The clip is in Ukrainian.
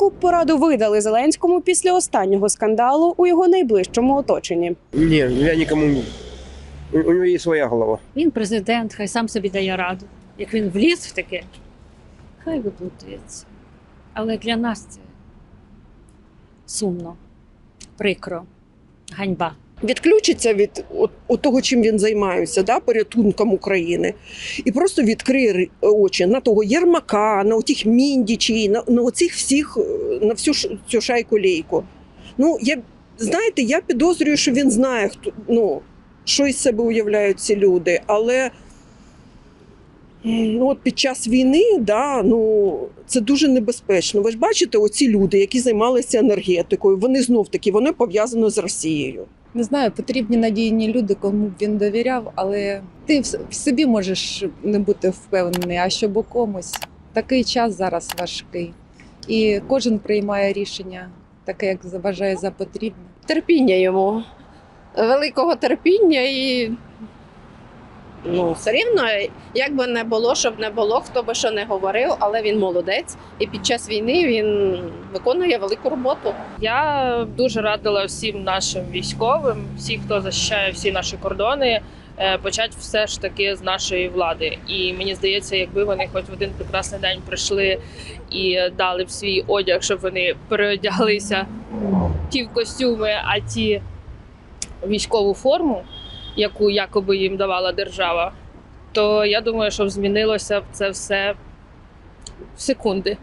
Яку б пораду видали Зеленському після останнього скандалу у його найближчому оточенні? Ні, я нікому ні. У, у него есть своя голова. Він президент, хай сам собі дає раду. Як він вліз в таке, хай виплутується. Але для нас це сумно, прикро, ганьба. Відключиться від от, от того, чим він займається, да, порятунком України, і просто відкриє очі на того Єрмака, на отих міндічі, на, на оцих всіх, е, на всю цю шайку лейку. Ну, я, знаєте, я підозрюю, що він знає, хто, ну, що із себе уявляють ці люди, але. Ну, от під час війни, да, ну, це дуже небезпечно. Ви ж бачите, оці люди, які займалися енергетикою, вони знов таки вони пов'язані з Росією. Не знаю, потрібні надійні люди, кому б він довіряв, але ти в собі можеш не бути впевнений, а щоб у комусь такий час зараз важкий. І кожен приймає рішення таке, як вважає за потрібне. терпіння йому, великого терпіння і ну, все рівно, як би не було, щоб не було, хто би що не говорив, але він молодець. І під час війни він виконує велику роботу. Я дуже радила всім нашим військовим, всі, хто захищає всі наші кордони, е, почати все ж таки з нашої влади. І мені здається, якби вони хоч в один прекрасний день прийшли і дали б свій одяг, щоб вони переодяглися ті в костюми, а ті військову форму, яку якоби їм давала держава, то я думаю, що змінилося це все в секунди.